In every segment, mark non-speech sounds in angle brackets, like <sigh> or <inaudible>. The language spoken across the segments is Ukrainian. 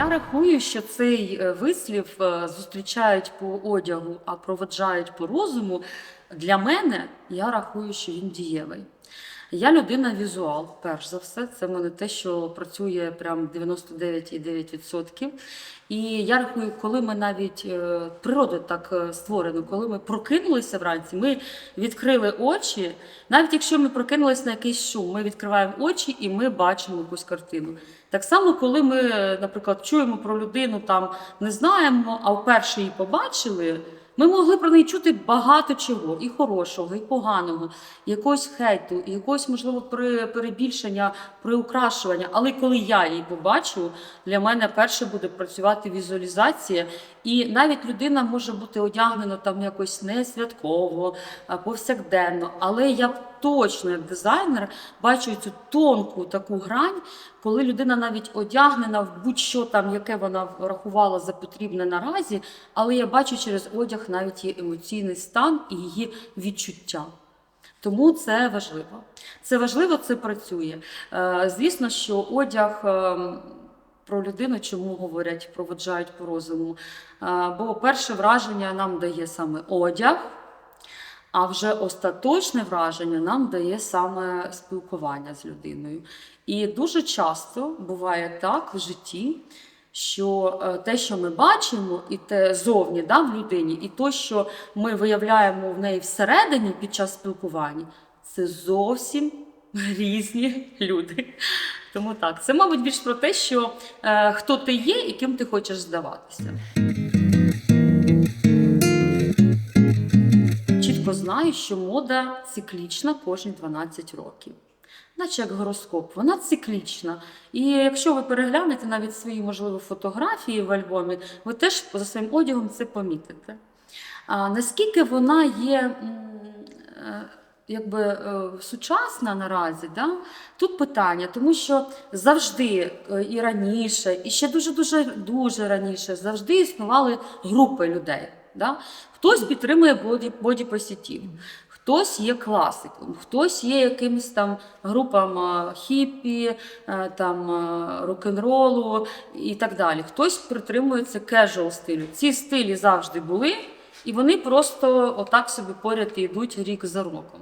Я рахую, що цей е, вислів е, зустрічають по одягу, а проведжають по розуму. Для мене я рахую, що він дієвий. Я людина візуал, перш за все. Це в мене те, що працює прям 99,9%. І я рахую, коли ми навіть е, природа так створена, коли ми прокинулися вранці, ми відкрили очі. Навіть якщо ми прокинулися на якийсь шум, ми відкриваємо очі і ми бачимо якусь картину. Так само, коли ми, наприклад, чуємо про людину, там не знаємо, а вперше її побачили. Ми могли про неї чути багато чого, і хорошого, і поганого, і якогось хейту, і якогось, можливо, перебільшення, приукрашування. Але коли я її побачу, для мене перше буде працювати візуалізація. І навіть людина може бути одягнена там якось не святково, повсякденно. Але я точно, як дизайнер, бачу цю тонку таку грань, коли людина навіть одягнена в будь-що там, яке вона рахувала за потрібне наразі, але я бачу через одяг навіть її емоційний стан і її відчуття. Тому це важливо. Це важливо, це працює. Е, Звісно, що одяг е, про людину, чому говорять, проводжають по розуму. Е, Бо перше враження нам дає саме одяг, а вже остаточне враження нам дає саме спілкування з людиною. І дуже часто буває так в житті, що е, те, що ми бачимо, і те зовні да, в людині, і те, що ми виявляємо в неї всередині під час спілкування, це зовсім <laughs> різні люди. Тому так, це, мабуть, більш про те, що е, хто ти є і ким ти хочеш здаватися. Чітко знаю, що мода циклічна кожні 12 років. Наче як гороскоп, вона циклічна. І якщо ви переглянете навіть свої, можливо, фотографії в альбомі, ви теж за своїм одягом це помітите. А наскільки вона є е, якби, е, сучасна наразі, да? тут питання, тому що завжди е, і раніше, і ще дуже-дуже дуже раніше завжди існували групи людей. Да? Хтось підтримує боді, бодіпозитив, хтось є класиком, хтось є якимось там групам хіпі, е, там е, рок-н-ролу і так далі. Хтось притримується кежуал стилю. Ці стилі завжди були, і вони просто отак собі поряд і йдуть рік за роком.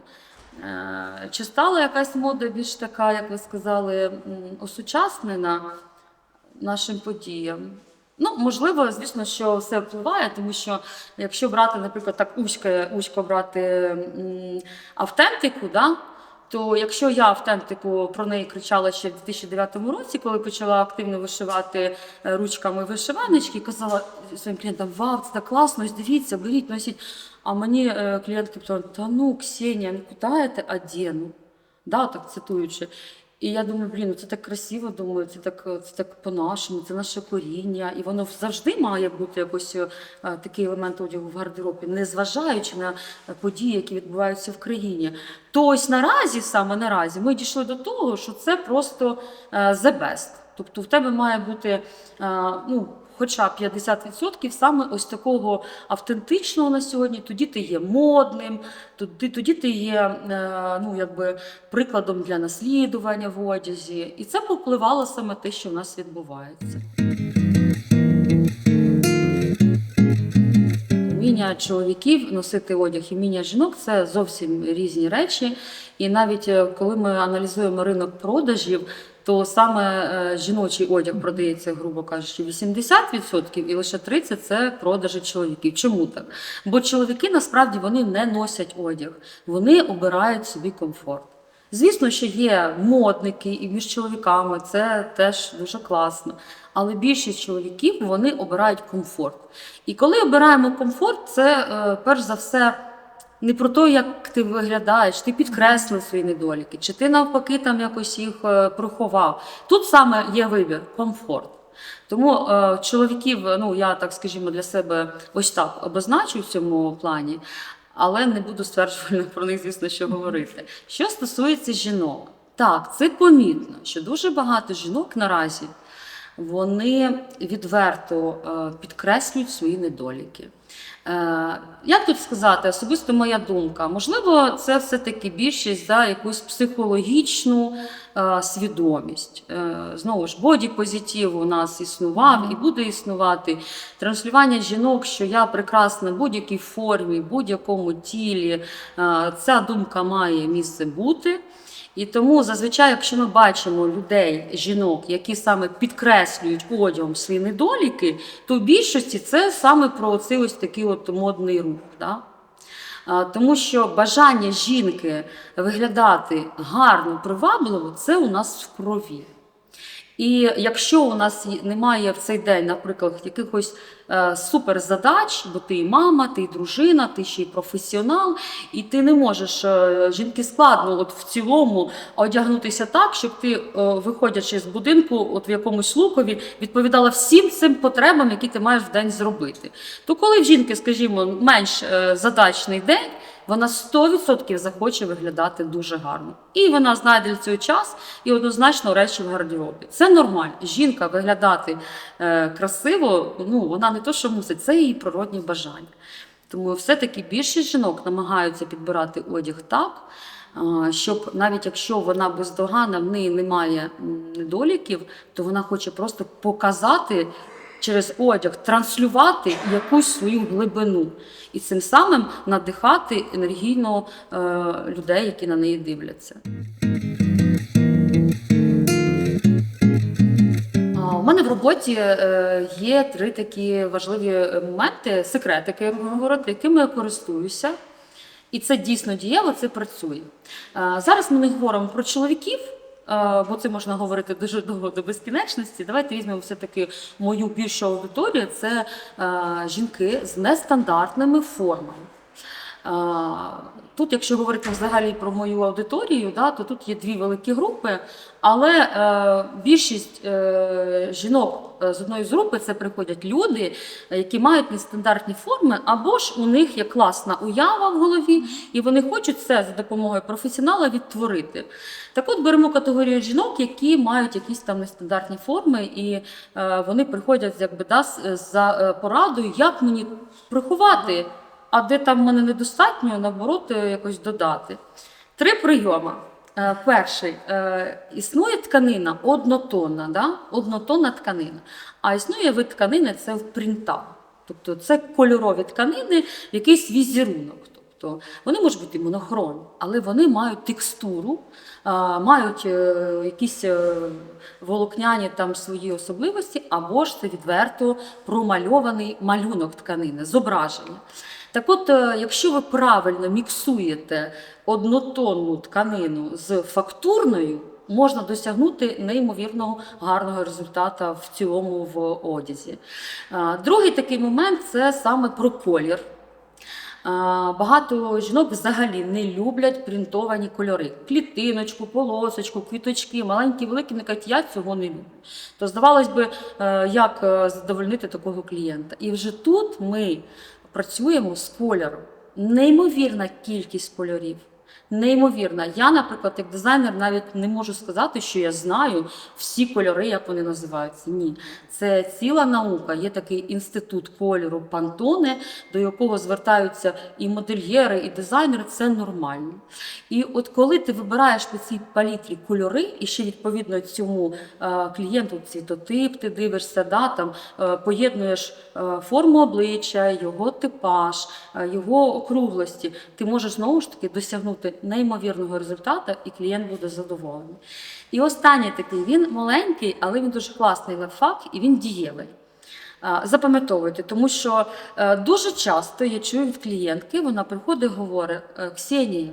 Е, Чи стала якась мода більш така, як ви сказали, осучаснена нашим подіям? Ну, можливо, звісно, що все впливає, тому що якщо брати, наприклад, так узько, узько брати м, автентику, да, то якщо я автентику про неї кричала ще в 2009 році, коли почала активно вишивати е, ручками вишиваночки, казала своїм клієнтам, вау, це так класно, ось дивіться, беріть, носіть. А мені е, клієнтки питали, та ну, Ксенія, ну куди я це одену? Да, так цитуючи. І я думаю, блін, ну це так красиво, думаю, це так, це так по-нашому, це наше коріння. І воно завжди має бути якось е, такий елемент одягу в гардеробі, незважаючи на події, які відбуваються в країні. То ось наразі, саме наразі, ми дійшли до того, що це просто е, the best. Тобто в тебе має бути е, ну, хоча б 50% саме ось такого автентичного на сьогодні, тоді ти є модним, тоді, тоді ти є е, ну, якби, прикладом для наслідування в одязі. І це попливало саме те, що в нас відбувається. Вміння чоловіків носити одяг і вміння жінок це зовсім різні речі. І навіть е, коли ми аналізуємо ринок продажів, то саме е, жіночий одяг продається, грубо кажучи, 80% і лише 30% це продажі чоловіків. Чому так? Бо чоловіки насправді вони не носять одяг, вони обирають собі комфорт. Звісно, що є модники і між чоловіками, це теж дуже класно. Але більшість чоловіків вони обирають комфорт. І коли обираємо комфорт, це е, перш за все не про те, як ти виглядаєш, ти підкреслив свої недоліки, чи ти навпаки там якось їх е, приховав. Тут саме є вибір комфорт. Тому е, чоловіків, ну я так скажімо, для себе ось так обозначу в цьому плані, але не буду стверджувально <laughs> про них, звісно, що говорити. Що стосується жінок, так, це помітно, що дуже багато жінок наразі вони відверто е, підкреслюють свої недоліки. Е, Як тут сказати, особисто моя думка, можливо, це все-таки більшість за якусь психологічну е, свідомість. Знову ж, боді-позитив у нас існував і буде існувати. Транслювання жінок, що я прекрасна в будь-якій формі, в будь-якому тілі. Ця думка має місце бути. І тому зазвичай, якщо ми бачимо людей, жінок, які саме підкреслюють одягом свої недоліки, то в більшості це саме про цей ось такий от модний рух. Да? Тому що бажання жінки виглядати гарно, привабливо, це у нас в крові. І якщо у нас немає в цей день, наприклад, якихось е, суперзадач, бо ти і мама, ти і дружина, ти ще й професіонал, і ти не можеш е, жінки складно, от в цілому одягнутися так, щоб ти, е, виходячи з будинку, от в якомусь лукові, відповідала всім цим потребам, які ти маєш в день зробити. То коли в жінки, скажімо, менш задачний день, вона 100% захоче виглядати дуже гарно. І вона знайде для цього час і однозначно речі в гардеробі. Це нормально. Жінка виглядати е, красиво, ну вона не то, що мусить, це її природні бажання. Тому все-таки більшість жінок намагаються підбирати одяг так, щоб навіть якщо вона бездоганна, в неї немає недоліків, то вона хоче просто показати через одяг, транслювати якусь свою глибину і цим самим надихати енергійно е, людей, які на неї дивляться. У мене в роботі е, є три такі важливі е, моменти, секретики, як ви говорите, якими я користуюся. І це дійсно дієво, це працює. Зараз ми не говоримо про чоловіків, бо це можна говорити дуже довго до безкінечності. Давайте візьмемо все-таки мою більшу аудиторію. Це е, жінки з нестандартними формами. Тут, якщо говорити взагалі про мою аудиторію, да, то тут є дві великі групи, але е, більшість е, жінок е, з одної з групи це приходять люди, які мають нестандартні форми, або ж у них є класна уява в голові, і вони хочуть це за допомогою професіонала відтворити. Так от беремо категорію жінок, які мають якісь там нестандартні форми, і е, вони приходять якби, да, за е, порадою, як мені приховати а де там в мене недостатньо, наоборот, е, якось додати. Три прийоми. Е, Перший е, існує тканина однотонна, да? однотонна тканина. А існує вид тканини це в принтах. Тобто це кольорові тканини, якийсь візерунок. Тобто вони можуть бути монохромні, але вони мають текстуру, мають якісь волокняні там свої особливості, або ж це відверто промальований малюнок тканини, зображення. Так от, е, якщо ви правильно міксуєте однотонну тканину з фактурною, можна досягнути неймовірно гарного результату в цілому в одязі. Другий такий момент це саме про колір. Багато жінок взагалі не люблять принтовані кольори. Клітиночку, полосочку, квіточки, маленькі, великі, вони кажуть, я цього не люблю. То здавалось би, е, як е, задовольнити такого клієнта. І вже тут ми працюємо з кольором. Неймовірна кількість кольорів. Неймовірна. Я, наприклад, як дизайнер, навіть не можу сказати, що я знаю всі кольори, як вони називаються. Ні, це ціла наука. Є такий інститут кольору Пантоне, до якого звертаються і модельєри, і дизайнери. Це нормально. І от коли ти вибираєш по цій палітрі кольори, і ще відповідно цьому е, клієнту цвітотип, ти дивишся, да, там, е, поєднуєш е, форму обличчя, його типаж, його округлості, ти можеш знову ж таки досягнути неймовірного результату, і клієнт буде задоволений. І останній такий, він маленький, але він дуже класний лайфхак, і він дієвий. Запам'ятовуйте, тому що е, дуже часто я чую від клієнтки, вона приходить і говорить: «Е, Ксенія,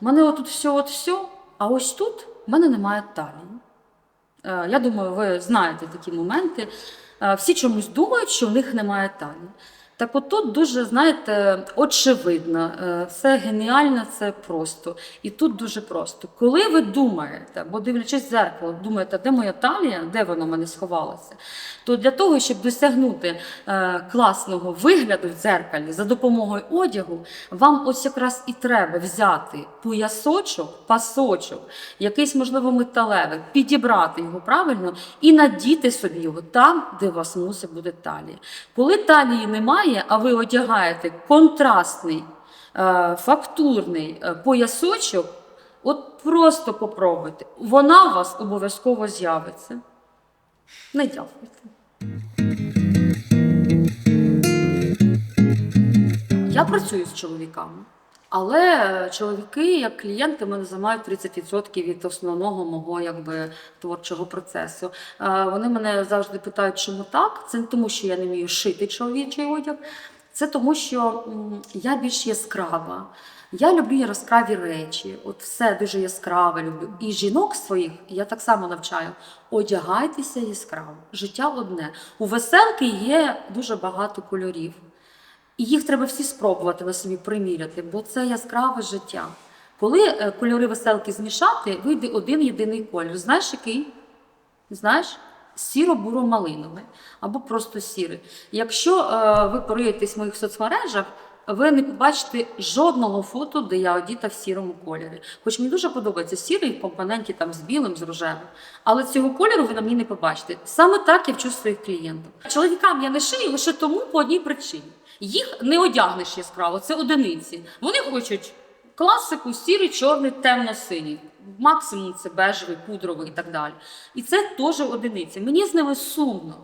в мене отут все, от все, а ось тут в мене немає талії. Е, Я думаю, ви знаєте такі моменти. Всі чомусь думають, що в них немає талії. Так от тут дуже, знаєте, очевидно, е, все геніально, це просто. І тут дуже просто. Коли ви думаєте, бо дивлячись в зеркало, думаєте, де моя талія, де вона в мене сховалася, то для того, щоб досягнути е, класного вигляду в дзеркалі за допомогою одягу, вам ось якраз і треба взяти поясочок, пасочок, якийсь, можливо, металевий, підібрати його правильно і надіти собі його там, де у вас мусить бути талія. Коли талії немає, немає, а ви одягаєте контрастний, е, фактурний е, поясочок, от просто попробуйте. Вона у вас обов'язково з'явиться. Не дякуйте. Я працюю з чоловіками, але чоловіки, як клієнти, мене займають 30% від основного мого якби, творчого процесу. Е, Вони мене завжди питають, чому так. Це не тому, що я не вмію шити чоловічий одяг, це тому, що я більш яскрава. Я люблю яскраві речі, от все дуже яскраве люблю. І жінок своїх я так само навчаю. Одягайтеся яскраво. Життя одне. У веселки є дуже багато кольорів. І їх треба всі спробувати на собі приміряти, бо це яскраве життя. Коли е, кольори веселки змішати, вийде один єдиний кольор. Знаєш який? Знаєш? Сіро-буро-малиновий або просто сірий. Якщо е, ви пориєтесь в моїх соцмережах, ви не побачите жодного фото, де я одіта в сірому кольорі. Хоч мені дуже подобається сірий в компоненті там з білим, з рожевим. Але цього кольору ви на мені не побачите. Саме так я вчу своїх клієнтів. Чоловікам я не шию лише тому по одній причині. Їх не одягнеш яскраво, це одиниці. Вони хочуть класику, сірий, чорний, темно-синій. Максимум це бежевий, пудровий і так далі. І це теж одиниці. Мені з ними сумно.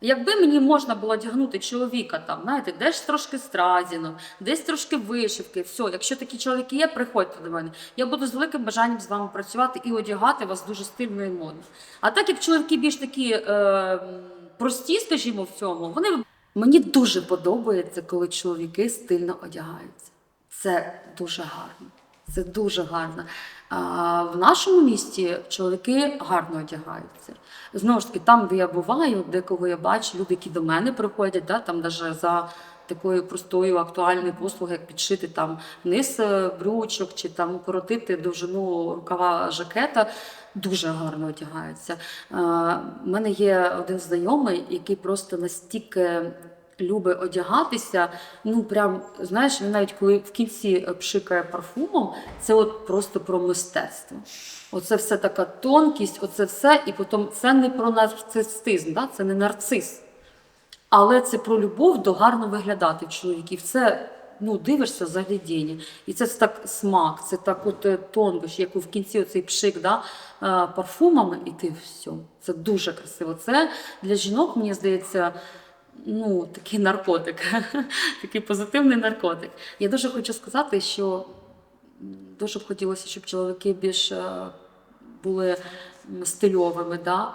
Якби мені можна було одягнути чоловіка там, знаєте, десь трошки стразіно, десь трошки вишивки, все, якщо такі чоловіки є, приходьте до мене. Я буду з великим бажанням з вами працювати і одягати вас дуже стильно і модно. А так як чоловіки більш такі е, прості, скажімо, в цьому, вони мені дуже подобається, коли чоловіки стильно одягаються. Це дуже гарно. Це дуже гарно. А в нашому місті чоловіки гарно одягаються. Знову ж таки, там, де я буваю, де кого я бачу, люди, які до мене приходять, да, там навіть за такою простою актуальною послугою, як підшити там низ е, брючок чи там укоротити довжину рукава жакета, дуже гарно одягаються. У мене є один знайомий, який просто настільки любить одягатися. Ну, прям, знаєш, він навіть коли в кінці пшикає парфумом, це от просто про мистецтво. Оце все така тонкість, оце все, і потім це не про нарцистизм, да? це не нарцис. Але це про любов до гарно виглядати чоловіків. Це ну, дивишся заглядіння. І це так смак, це так от е, тонко, як в кінці оцей пшик да, е, парфумами, і ти все. Це дуже красиво. Це для жінок, мені здається, ну, такий наркотик, <laughs> такий позитивний наркотик. Я дуже хочу сказати, що дуже б хотілося, щоб чоловіки більш е, були стильовими, да?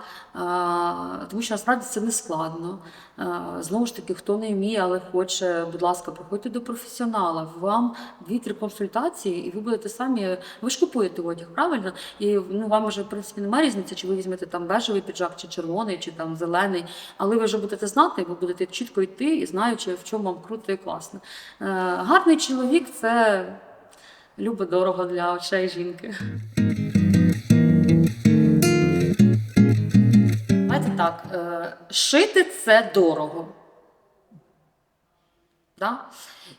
тому що насправді це не складно. Знову ж таки, хто не вміє, але хоче, будь ласка, приходьте до професіонала. Вам дві-три консультації, і ви будете самі. Ви ж купуєте одяг, правильно? І ну, вам вже в принципі немає різниці, чи ви візьмете там бежевий піджак, чи червоний, чи там зелений. Але ви вже будете знати, ви будете чітко йти і знаючи, в чому вам круто і класно. Е, гарний чоловік це любо дорого для очей жінки. Так, е, шити це дорого. Да?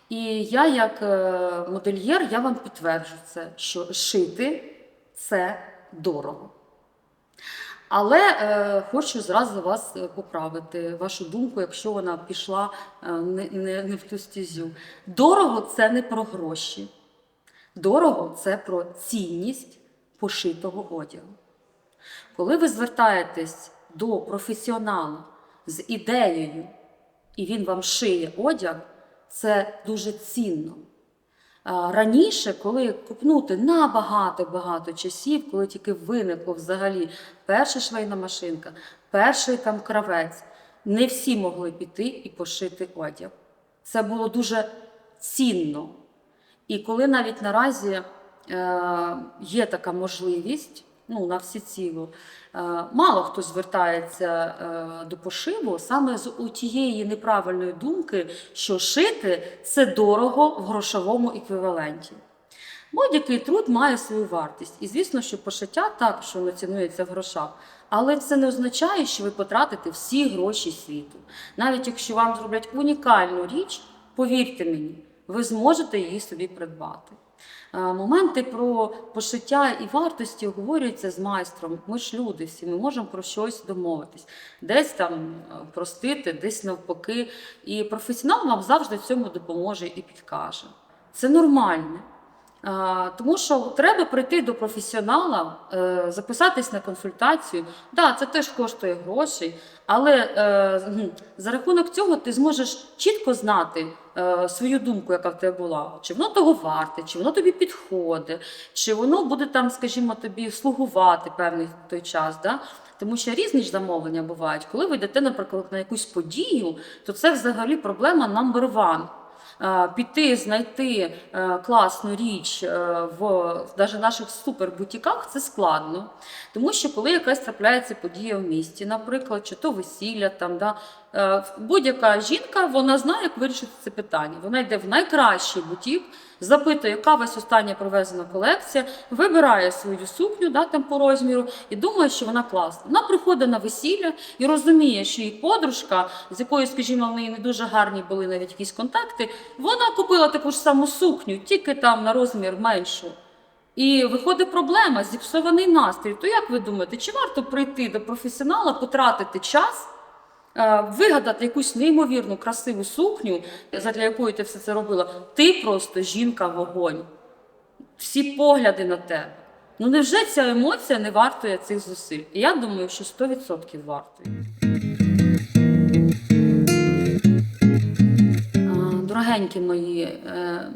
І я, як е, модельєр, я вам підтверджу це, що шити це дорого. Але е, хочу зразу вас е, поправити, вашу думку, якщо вона пішла не, не, не в ту стезю. Дорого це не про гроші. Дорого це про цінність пошитого одягу. Коли ви звертаєтесь до професіонала з ідеєю, і він вам шиє одяг, це дуже цінно. Раніше, коли купнути набагато багато часів, коли тільки виникло взагалі перша швейна машинка, перший там кравець, не всі могли піти і пошити одяг. Це було дуже цінно. І коли навіть наразі е, є така можливість, ну на всі цілу, е, мало хто звертається е, до пошиву саме з у тієї неправильної думки, що шити це дорого в грошовому еквіваленті. Будь-який труд має свою вартість. І звісно, що пошиття також воно цінується в грошах. Але це не означає, що ви потратите всі гроші світу. Навіть якщо вам зроблять унікальну річ, повірте мені, ви зможете її собі придбати. Е, Моменти про пошиття і вартості обговорюються з майстром. Ми ж люди всі, ми можемо про щось домовитись, десь там е, простити, десь навпаки. І професіонал вам завжди в цьому допоможе і підкаже. Це нормально. Тому що треба прийти до професіонала, е, записатись на консультацію. Да, це теж коштує грошей, але е, за рахунок цього ти зможеш чітко знати е, свою думку, яка в тебе була. Чи воно того варте, чи воно тобі підходить, чи воно буде там, скажімо, тобі слугувати певний той час. Да? Тому що різні ж замовлення бувають. Коли ви йдете, наприклад, на якусь подію, то це взагалі проблема number one. Е, Піти, знайти е, класну річ е, в навіть наших супербутіках це складно. Тому що коли якась трапляється подія в місті, наприклад, чи то весілля, там, да, будь-яка жінка вона знає, як вирішити це питання. Вона йде в найкращий бутік, запитує, яка вас остання привезена колекція, вибирає свою сукню да, там по розміру і думає, що вона класна. Вона приходить на весілля і розуміє, що її подружка, з якою, скажімо, в неї не дуже гарні були навіть якісь контакти, вона купила таку ж саму сукню, тільки там на розмір меншу. І виходить проблема, зіпсований настрій. То як ви думаєте, чи варто прийти до професіонала, потратити час, е, вигадати якусь неймовірну красиву сукню, задля якої ти все це робила? Ти просто жінка вогонь. Всі погляди на тебе. Ну невже ця емоція не вартує цих зусиль? І я думаю, що 100% вартує. Дорогенькі мої е,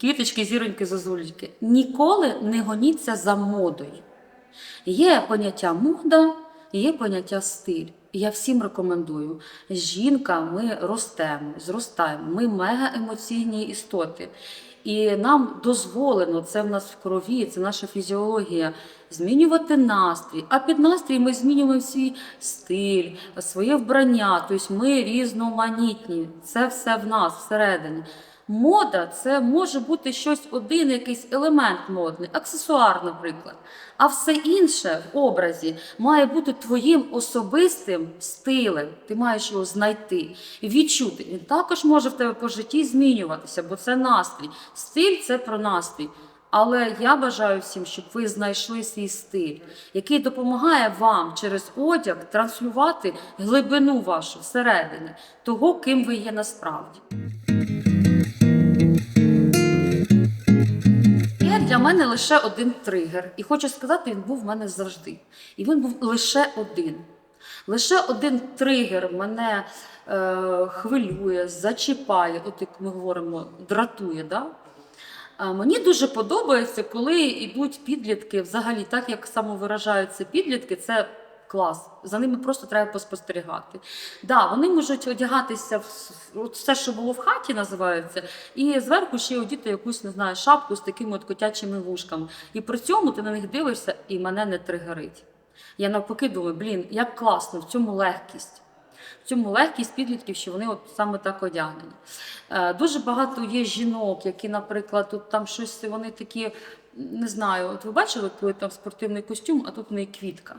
квіточки, зіроньки, зозульки, ніколи не гоніться за модою. Є поняття мода, є поняття стиль. Я всім рекомендую. Жінка, ми ростемо, зростаємо, ми мега емоційні істоти. І нам дозволено, це в нас в крові, це наша фізіологія, змінювати настрій. А під настрій ми змінюємо свій стиль, своє вбрання. Тобто ми різноманітні. Це все в нас всередині. Мода це може бути щось один, якийсь елемент модний, аксесуар, наприклад. А все інше в образі має бути твоїм особистим стилем. Ти маєш його знайти, відчути. Він також може в тебе по житті змінюватися, бо це настрій. Стиль це про настрій. Але я бажаю всім, щоб ви знайшли свій стиль, який допомагає вам через одяг транслювати глибину вашу всередині, того, ким ви є насправді. Для мене лише один тригер. І хочу сказати, він був в мене завжди. І він був лише один. Лише один тригер мене е, хвилює, зачіпає, от як ми говоримо, дратує. Да? А Мені дуже подобається, коли йдуть підлітки, взагалі, так як самовиражаються підлітки, це клас. За ними просто треба поспостерігати. Да, вони можуть одягатися в все, що було в хаті, називається, і зверху ще одіти якусь, не знаю, шапку з такими от котячими вушками. І при цьому ти на них дивишся, і мене не тригерить. Я навпаки думаю, блін, як класно, в цьому легкість. В цьому легкість підлітків, що вони от саме так одягнені. Е, дуже багато є жінок, які, наприклад, тут там щось вони такі, не знаю, от ви бачили, коли там спортивний костюм, а тут в неї квітка.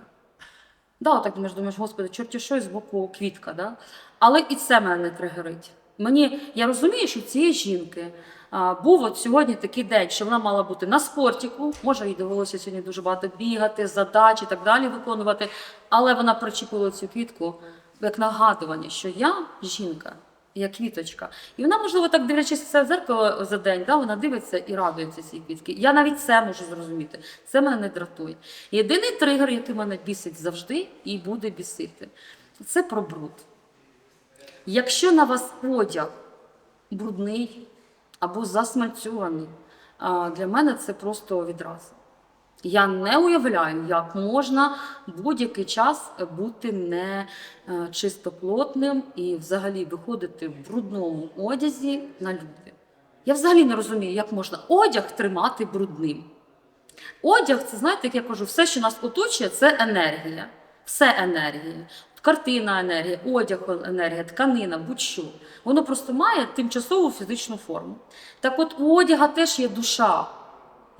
Да, так думаєш, думаєш, господи, чорті що, з боку квітка. Да? Але і це мене не тригерить. Мені, я розумію, що цієї жінки а, був от сьогодні такий день, що вона мала бути на спортіку, може, їй довелося сьогодні дуже багато бігати, задачі і так далі виконувати, але вона причепила цю квітку як нагадування, що я жінка, я квіточка. І вона, можливо, так дивлячись в зеркало за день, да, вона дивиться і радується цій квітки. Я навіть це можу зрозуміти. Це мене не дратує. Єдиний тригер, який мене бісить завжди і буде бісити, це про бруд. Якщо на вас одяг брудний або засмальцьований, для мене це просто відразу. Я не уявляю, як можна будь-який час бути не е, чистоплотним і взагалі виходити в брудному одязі на люди. Я взагалі не розумію, як можна одяг тримати брудним. Одяг це, знаєте, як я кажу, все, що нас оточує, це енергія. Все енергія. Картина енергія, одяг енергія, тканина, будь-що. Воно просто має тимчасову фізичну форму. Так от у одяга теж є душа.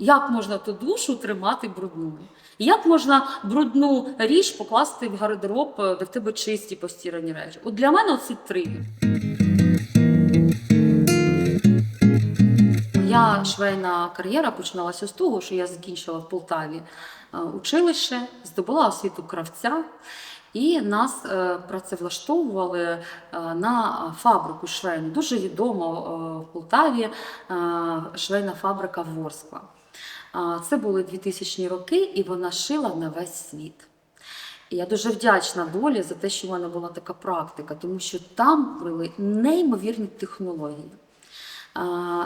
Як можна ту душу тримати брудною? Як можна брудну річ покласти в гардероб, е, де в тебе чисті постірані речі? От для мене оці три. Моя швейна кар'єра починалася з того, що я закінчила в Полтаві е, училище, здобула освіту кравця, і нас е, працевлаштовували е, на фабрику швейну. Дуже відома е, в Полтаві е, швейна фабрика Ворскла. Це були 2000 роки, і вона шила на весь світ. І я дуже вдячна долі за те, що в мене була така практика, тому що там були неймовірні технології.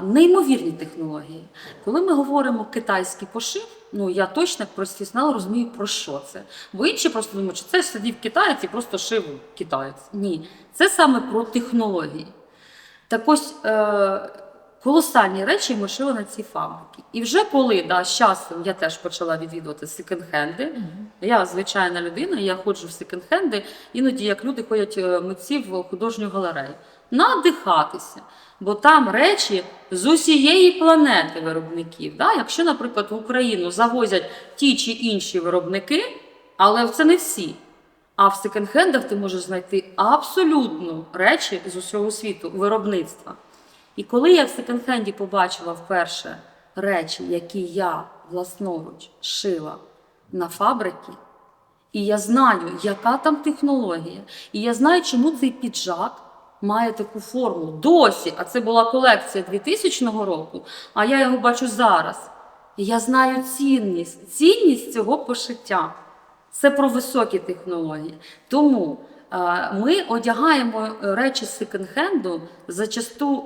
Неймовірні технології. Коли ми говоримо китайський пошив, ну я точно як професіонал розумію, про що це. Бо інші просто думають, що це сидів китаєць і просто шив китаєць. Ні, це саме про технології. Так ось е, колосальні речі ми шили на цій фабриці. І вже коли да, з часом я теж почала відвідувати секонд-хенди, я звичайна людина, я ходжу в секонд-хенди, іноді як люди ходять е, митці в художню галерею. Надихатися. Бо там речі з усієї планети виробників. Да? Якщо, наприклад, в Україну завозять ті чи інші виробники, але це не всі. А в секонд-хендах ти можеш знайти абсолютно речі з усього світу, виробництва. І коли я в секонд-хенді побачила вперше речі, які я власноруч шила на фабрики, і я знаю, яка там технологія, і я знаю, чому цей піджак має таку форму досі. А це була колекція 2000 року, а я його бачу зараз. І я знаю цінність, цінність цього пошиття. Це про високі технології. Тому е, ми одягаємо речі з секонд-хенду зачасту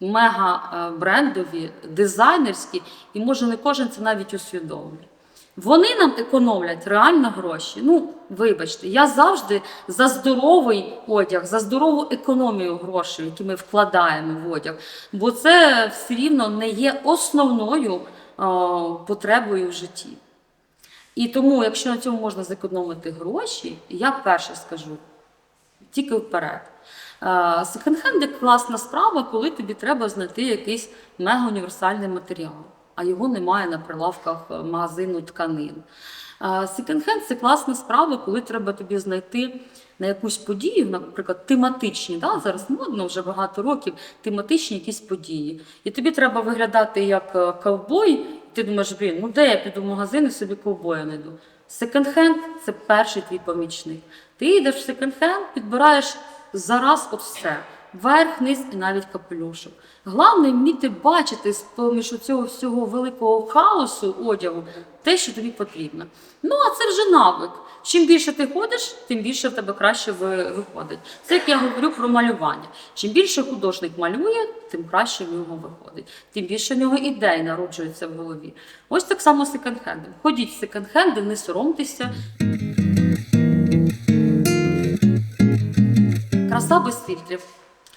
мега е, брендові, дизайнерські, і може не кожен це навіть усвідомлює. Вони нам економлять реально гроші. Ну, вибачте, я завжди за здоровий одяг, за здорову економію грошей, які ми вкладаємо в одяг, бо це все рівно не є основною е, потребою в житті. І тому, якщо на цьому можна зекономити гроші, я перше скажу тільки вперед. Е, Секонд-хенди класна справа, коли тобі треба знайти якийсь мега-універсальний матеріал, а його немає на прилавках е, магазину тканин. Е, Секонд-хенд це класна справа, коли треба тобі знайти на якусь подію, наприклад, тематичні. Да? Зараз модно вже багато років тематичні якісь події. І тобі треба виглядати як ковбой, і ти думаєш, блін, ну де я піду в магазин і собі ковбоя знайду. Секонд-хенд це перший твій помічник. Ти йдеш в секонд-хенд, підбираєш зараз от все. Верх, низ і навіть капелюшок. Головне вміти бачити з поміж цього всього великого хаосу одягу те, що тобі потрібно. Ну, а це вже навик. Чим більше ти ходиш, тим більше в тебе краще виходить. Це як я говорю про малювання. Чим більше художник малює, тим краще в нього виходить. Тим більше в нього ідей народжується в голові. Ось так само з секонд-хендом. Ходіть в секонд-хенди, не соромтеся. Краса без фільтрів.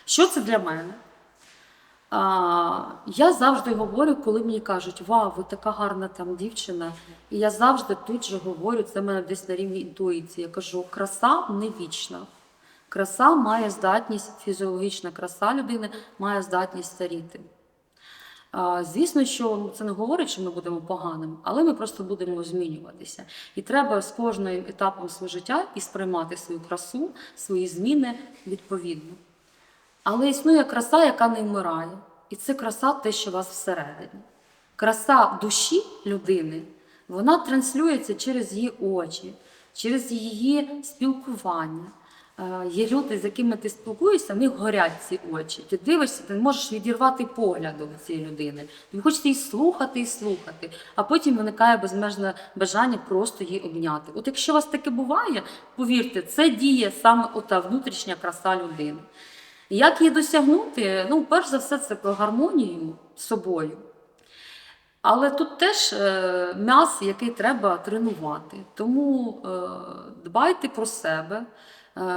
Що це для мене? А, я завжди говорю, коли мені кажуть, вау, ви така гарна там дівчина. І я завжди тут же говорю, це в мене десь на рівні інтуїції. Я кажу, краса не вічна. Краса має здатність, фізіологічна краса людини має здатність старіти. Звісно, що це не говорить, що ми будемо поганими, але ми просто будемо змінюватися. І треба з кожним етапом свого життя і сприймати свою красу, свої зміни відповідно. Але існує краса, яка не вмирає. І це краса те, що у вас всередині. Краса душі людини, вона транслюється через її очі, через її спілкування. Е, Є люди, з якими ти спілкуєшся, в них горять ці очі. Ти дивишся, ти не можеш відірвати погляду від цієї людини. Тобі хочеться її слухати і слухати, а потім виникає безмежне бажання просто її обняти. От якщо у вас таке буває, повірте, це діє саме ота внутрішня краса людини. Як її досягнути? Ну, перш за все, це про гармонію з собою. Але тут теж е, м'яс, який треба тренувати. Тому е, дбайте про себе,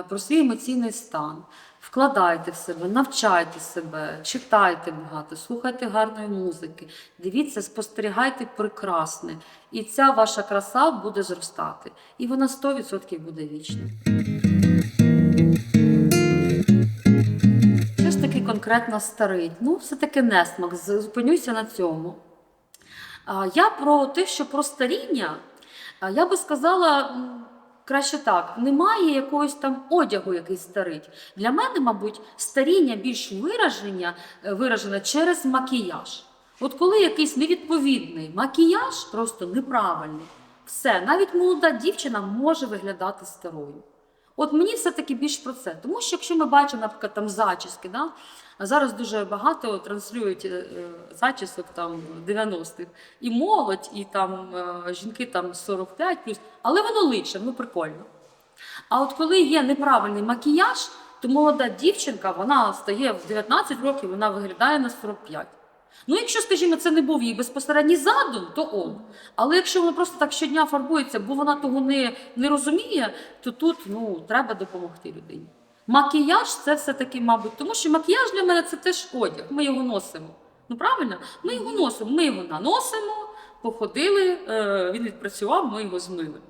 про свій емоційний стан, вкладайте в себе, навчайте себе, читайте багато, слухайте гарної музики, дивіться, спостерігайте прекрасне. І ця ваша краса буде зростати. І вона 100% буде вічна. Що ж таки конкретно старить? Ну, все-таки несмак, зупинюся на цьому. Я про те, що про старіння, я би сказала, Краще так, немає якогось там одягу, який старить. Для мене, мабуть, старіння більш вираження, е, виражене через макіяж. От коли якийсь невідповідний макіяж, просто неправильний, все, навіть молода дівчина може виглядати старою. От мені все-таки більш про це. Тому що якщо ми бачимо, наприклад, там зачіски, да? зараз дуже багато транслюють е, е, зачісок там 90-х. І молодь, і там е, жінки там 45 але воно личе, ну прикольно. А от коли є неправильний макіяж, то молода дівчинка, вона стає в 19 років, вона виглядає на 45. Ну, якщо, скажімо, це не був її безпосередній задум, то он. Але якщо вона просто так щодня фарбується, бо вона того не, не розуміє, то тут ну, треба допомогти людині. Макіяж це все-таки, мабуть, тому що макіяж для мене це теж одяг. Ми його носимо. Ну правильно? Ми його носимо, ми його наносимо, походили, е, він відпрацював, ми його змили.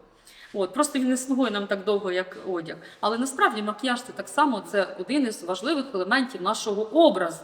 От, просто він не слугує нам так довго, як одяг. Але насправді макіяж це так само це один із важливих елементів нашого образу.